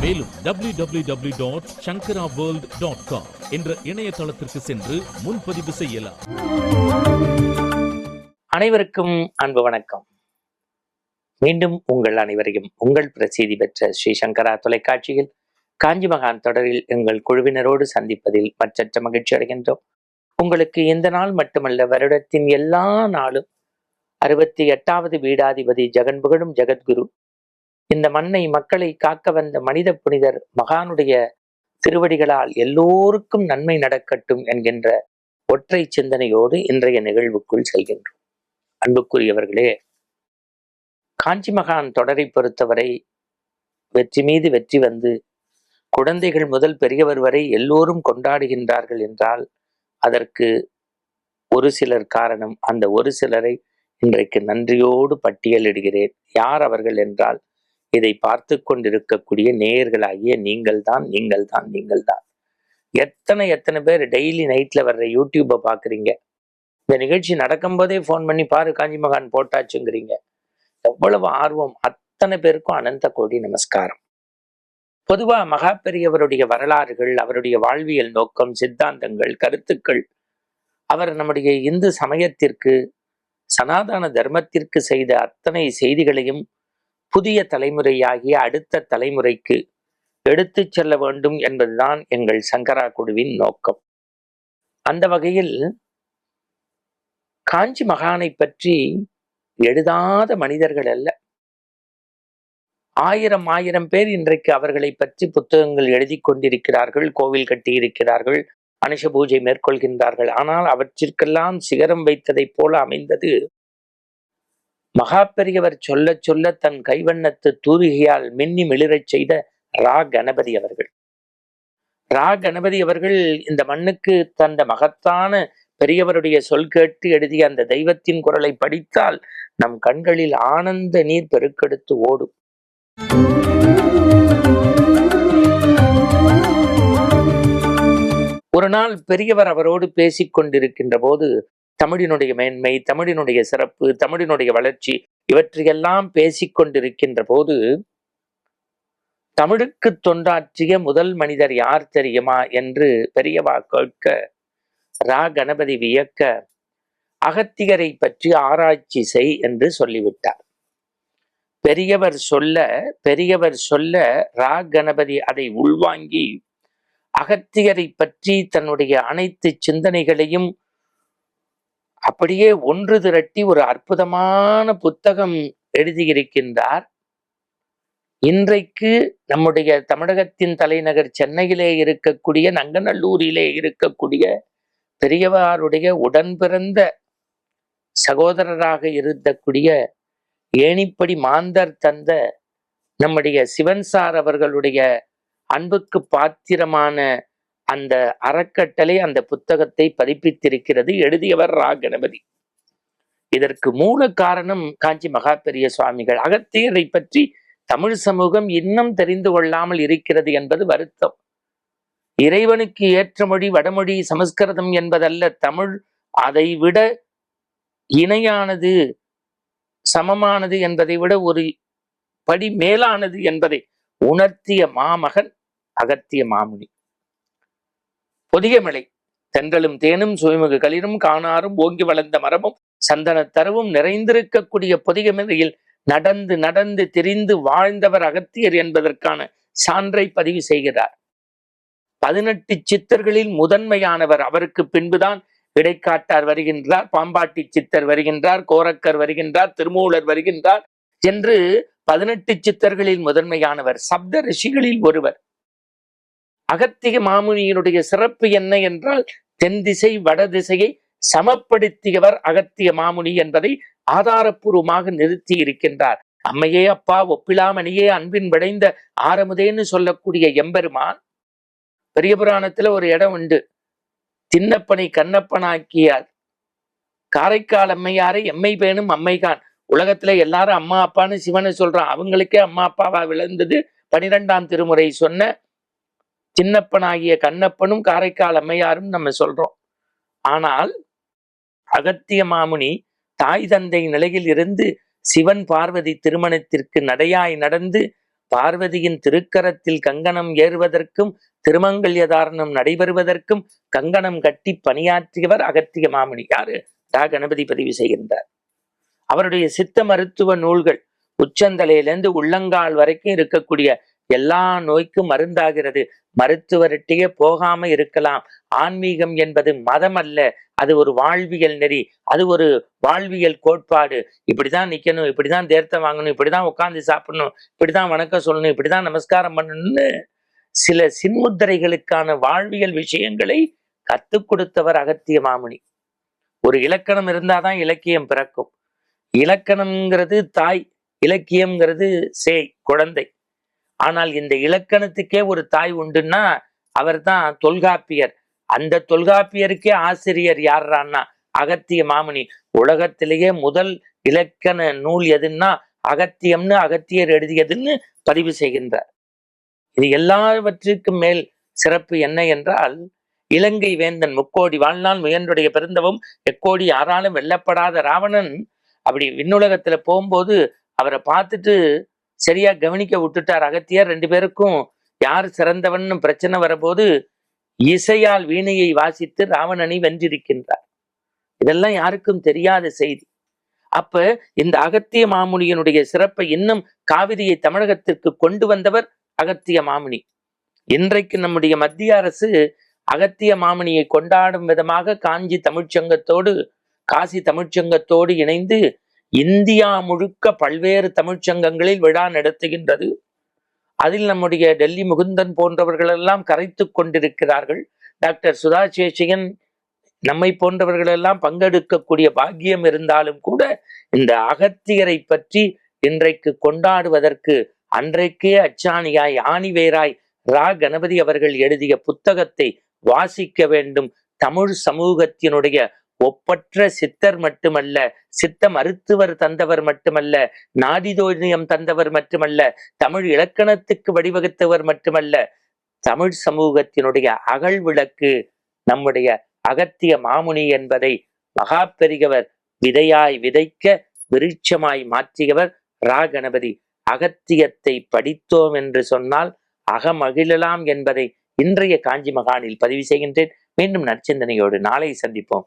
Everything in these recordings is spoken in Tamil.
மேலும் dot Sankara world dot com என்ற இணையதளத்திற்கு சென்று முன்பதிவு செய்யலாம். அனைவருக்கும் அன்பு வணக்கம். மீண்டும் உங்கள் அனைவரையும் உங்கள் பிரசித்தி பெற்ற ஸ்ரீ சங்கரா தொலைக்காட்சியில் காஞ்சி மகான் தொடரில் எங்கள் குழுவினரோடு சந்திப்பதில் மற்றற்ற மகிழ்ச்சி அடைகின்றோம். உங்களுக்கு இந்த நாள் மட்டுமல்ல வருடத்தின் எல்லா நாளும் அறுபத்தி எட்டாவது வீடாதிபதி ஜெகன் புகழும் ஜெகத்குரு இந்த மண்ணை மக்களை காக்க வந்த மனித புனிதர் மகானுடைய திருவடிகளால் எல்லோருக்கும் நன்மை நடக்கட்டும் என்கின்ற ஒற்றை சிந்தனையோடு இன்றைய நிகழ்வுக்குள் செல்கின்றோம். அன்புக்குரியவர்களே காஞ்சி மகான் தொடரை பொறுத்தவரை வெற்றி மீது வெற்றி வந்து குழந்தைகள் முதல் பெரியவர் வரை எல்லோரும் கொண்டாடுகின்றார்கள் என்றால் அதற்கு ஒரு சிலர் காரணம். அந்த ஒரு சிலரை இன்றைக்கு நன்றியோடு பட்டியலிடுகிறேன். யார் அவர்கள் என்றால் இதை பார்த்து கொண்டிருக்கக்கூடிய நேயர்களாகிய நீங்கள்தான் நீங்கள் தான் எத்தனை எத்தனை பேர் டெய்லி நைட்ல வர்ற யூடியூப்பை பாக்குறீங்க இந்த நிகழ்ச்சி நடக்கும்போதே ஃபோன் பண்ணி பாரு காஞ்சி மகான் போட்டாச்சுங்கிறீங்க. எவ்வளவு ஆர்வம். அத்தனை பேருக்கும் அனந்த கோடி நமஸ்காரம். பொதுவா மகா பெரியவருடைய வரலாறுகள் அவருடைய வாழ்வியல் நோக்கம் சித்தாந்தங்கள் கருத்துக்கள் அவர் நம்முடைய இந்து சமயத்திற்கு சனாதன தர்மத்திற்கு செய்த அத்தனை செய்திகளையும் புதிய தலைமுறையாகிய அடுத்த தலைமுறைக்கு எடுத்து செல்ல வேண்டும் என்பதுதான் எங்கள் சங்கரா குழுவின் நோக்கம். அந்த வகையில் காஞ்சி மகானை பற்றி எழுதாத மனிதர்கள் அல்ல. ஆயிரம் ஆயிரம் பேர் இன்றைக்கு அவர்களை பற்றி புத்தகங்கள் எழுதி கொண்டிருக்கிறார்கள் கோவில் கட்டியிருக்கிறார்கள் அனுஷ பூஜை மேற்கொள்கின்றார்கள். ஆனால் அவற்றிற்கெல்லாம் சிகரம் வைத்ததைப் போல அமைந்தது மகா பெரியவர் சொல்ல சொல்ல தன் கைவண்ணத்து தூரிகையால் மின்னி மிளிரச் செய்த ரா கணபதி அவர்கள். ரா கணபதி அவர்கள் இந்த மண்ணுக்கு தந்த மகத்தான பெரியவருடைய சொல் கேட்டு எழுதிய அந்த தெய்வத்தின் குரலை படித்தால் நம் கண்களில் ஆனந்த நீர் பெருக்கெடுத்து ஓடும். ஒரு நாள் பெரியவர் அவரோடு பேசிக் கொண்டிருக்கின்ற போது தமிழினுடைய மேன்மை தமிழினுடைய சிறப்பு தமிழினுடைய வளர்ச்சி இவற்றையெல்லாம் பேசிக் கொண்டிருக்கின்ற போது தமிழுக்கு தொண்டாற்றிய முதல் மனிதர் யார் தெரியுமா என்று பெரியவா கேட்க ரா. கணபதி வியக்க அகத்தியரை பற்றி ஆராய்ச்சி செய் என்று சொல்லிவிட்டார். பெரியவர் சொல்ல பெரியவர் சொல்ல ரா. கணபதி அதை உள்வாங்கி அகத்தியரை பற்றி தன்னுடைய அனைத்து சிந்தனைகளையும் அப்படியே ஒன்று திரட்டி ஒரு அற்புதமான புத்தகம் எழுதியிருக்கின்றார். இன்றைக்கு நம்முடைய தமிழகத்தின் தலைநகர் சென்னையிலே இருக்கக்கூடிய நங்கநல்லூரிலே இருக்கக்கூடிய பெரியவாருடைய உடன் பிறந்த சகோதரராக இருந்தக்கூடிய ஏணிப்படி மாந்தர் தந்த நம்முடைய சிவன் சார் அவர்களுடைய அன்புக்கு பாத்திரமான அந்த அறக்கட்டளை அந்த புத்தகத்தை பதிப்பித்திருக்கிறது எழுதியவர் ரா கணபதி இதற்கு மூல காரணம் காஞ்சி மகா பெரிய சுவாமிகள். அகத்தியரை பற்றி தமிழ் சமூகம் இன்னும் தெரிந்து கொள்ளாமல் இருக்கிறது என்பது வருத்தம். இறைவனுக்கு ஏற்ற மொழி வடமொழி சமஸ்கிருதம் என்பதல்ல தமிழ் அதை விட இணையானது சமமானது என்பதை விட ஒரு படி மேலானது என்பதை உணர்த்திய மாமகன் அகத்திய மாமுனி. பொதிகமலை தென்றலும் தேனும் சுயமுக களிரும் காணாரும் ஓங்கி வளர்ந்த மரமும் சந்தன தரவும் நிறைந்திருக்கக்கூடிய பொதிகமலையில் நடந்து நடந்து திரிந்து வாழ்ந்தவர் அகத்தியர் என்பதற்கான சான்றை பதிவு செய்கிறார். பதினெட்டு சித்தர்களில் முதன்மையானவர் அவருக்கு பின்புதான் இடைக்காட்டார் வருகின்றார் பாம்பாட்டி சித்தர் வருகின்றார் கோரக்கர் வருகின்றார் திருமூலர் வருகின்றார் என்று பதினெட்டு சித்தர்களில் முதன்மையானவர் சப்த ரிஷிகளில் ஒருவர். அகத்திய மாமுனியினுடைய சிறப்பு என்ன என்றால் தென் திசை வட திசையை சமப்படுத்தியவர் அகத்திய மாமுனி என்பதை ஆதாரப்பூர்வமாக நிறுத்தி இருக்கின்றார். அம்மையே அப்பா ஒப்பிலாமணியே அன்பின் விளைந்த ஆரமுதேன்னு சொல்லக்கூடிய எம்பெருமான் பெரிய புராணத்துல ஒரு இடம் உண்டு. தின்னப்பனை கண்ணப்பனாக்கியார். காரைக்கால் அம்மையாரை எம்மை பேணும் அம்மைகான் உலகத்துல எல்லாரும் அம்மா அப்பான்னு சிவனை சொல்றான். அவங்களுக்கே அம்மா அப்பாவா விளந்தது பனிரெண்டாம் திருமுறை சொன்ன சின்னப்பனாகிய கண்ணப்பனும் காரைக்கால் அம்மையாரும் நம்ம சொல்றோம். ஆனால் அகத்திய மாமுனி தாய் தந்தை நிலையில் இருந்து சிவன் பார்வதி திருமணத்திற்கு நடையாய் நடந்து பார்வதியின் திருக்கரத்தில் கங்கணம் ஏறுவதற்கும் திருமங்கல்யதாரணம் நடைபெறுவதற்கும் கங்கணம் கட்டி பணியாற்றியவர் அகத்திய மாமுனி. யாரு? தா கணபதி பதிவு செய்கின்றார். அவருடைய சித்த மருத்துவ நூல்கள் உச்சந்தலையிலிருந்து உள்ளங்கால் வரைக்கும் இருக்கக்கூடிய எல்லா நோய்க்கும் மருந்தாகிறது. மருத்துவர்கிட்டயே போகாம இருக்கலாம். ஆன்மீகம் என்பது மதம் அல்ல அது ஒரு வாழ்வியல் நெறி. அது ஒரு வாழ்வியல் கோட்பாடு. இப்படிதான் நிக்கணும் இப்படிதான் தேர்த்தம் வாங்கணும் இப்படிதான் உட்காந்து சாப்பிடணும் இப்படிதான் வணக்கம் சொல்லணும் இப்படிதான் நமஸ்காரம் பண்ணணும்னு சில சின்முத்திரைகளுக்கான வாழ்வியல் விஷயங்களை கத்துக் கொடுத்தவர் அகத்திய மாமுனி. ஒரு இலக்கணம் இருந்தாதான் இலக்கியம் பிறக்கும். இலக்கணம்ங்கிறது தாய் இலக்கியம்ங்கிறது சேய் குழந்தை. ஆனால் இந்த இலக்கணத்துக்கே ஒரு தாய் உண்டுன்னா அவர்தான் தொல்காப்பியர். அந்த தொல்காப்பியருக்கே ஆசிரியர் யார்றான்னா அகத்திய மாமுனி. உலகத்திலேயே முதல் இலக்கண நூல் எதுன்னா அகத்தியம்னு அகத்தியர் எழுதியதுன்னு பதிவு செய்கின்றார். இது எல்லாவற்றிற்கும் மேல் சிறப்பு என்ன என்றால் இலங்கை வேந்தன் முக்கோடி வாழ்நாள் முயன்றுடைய பிறந்தவும் எக்கோடி யாராலும் வெல்லப்படாத ராவணன். அப்படி விண்ணுலகத்துல போகும்போது அவரை பார்த்துட்டு சரியா கவனிக்க விட்டுட்டார் அகத்தியார் ரெண்டு பேருக்கும். யார் சிறந்தவன்னு பிரச்சனை வரபோது இசையால் வீணையை வாசித்து ராவணனை வென்றிருக்கின்றார். இதெல்லாம் யாருக்கும் தெரியாத செய்தி. அப்ப இந்த அகத்திய மாமுனியினுடைய சிறப்பை இன்னும் காவிரியை தமிழகத்திற்கு கொண்டு வந்தவர் அகத்திய மாமுனி. இன்றைக்கு நம்முடைய மத்திய அரசு அகத்திய மாமுனியை கொண்டாடும் விதமாக காஞ்சி தமிழ்ச்சங்கத்தோடு காசி தமிழ்ச்சங்கத்தோடு இணைந்து இந்தியா முழுக்க பல்வேறு தமிழ்ச்சங்கங்களில் விழா நடத்துகின்றது. அதில் நம்முடைய டெல்லி முகுந்தன் போன்றவர்கள் எல்லாம் கரைத்து கொண்டிருக்கிறார்கள். டாக்டர் சுதா சேஷியன் நம்மை போன்றவர்கள் எல்லாம் பங்கெடுக்கக்கூடிய பாக்கியம் இருந்தாலும் கூட இந்த அகத்தியரை பற்றி இன்றைக்கு கொண்டாடுவதற்கு அன்றைக்கே அச்சாணியாய் ஆணிவேராய் ரா. கணபதி அவர்கள் எழுதிய புத்தகத்தை வாசிக்க வேண்டும். தமிழ் சமூகத்தினுடைய ஒப்பற்ற சித்தர் மட்டுமல்ல சித்த மருத்துவர் தந்தவர் மட்டுமல்ல நாடிதோனியம் தந்தவர் மட்டுமல்ல தமிழ் இலக்கணத்துக்கு வழிவகுத்தவர் மட்டுமல்ல தமிழ் சமூகத்தினுடைய அகல் விளக்கு நம்முடைய அகத்திய மாமுனி என்பதை மகா பெரியவர் விதையாய் விதைக்க விருட்சமாய் மாற்றியவர் ரா கணபதி அகத்தியத்தை படித்தோம் என்று சொன்னால் அகமகிழலாம் என்பதை இன்றைய காஞ்சி மகானில் பதிவு செய்கின்றேன். மீண்டும் நற்சிந்தனையோடு நாளை சந்திப்போம்.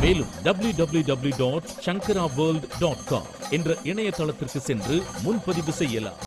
மேலும் www.shankaraworld.com என்ற இணையதளத்திற்கு சென்று முன்பதிவு செய்யலாம்.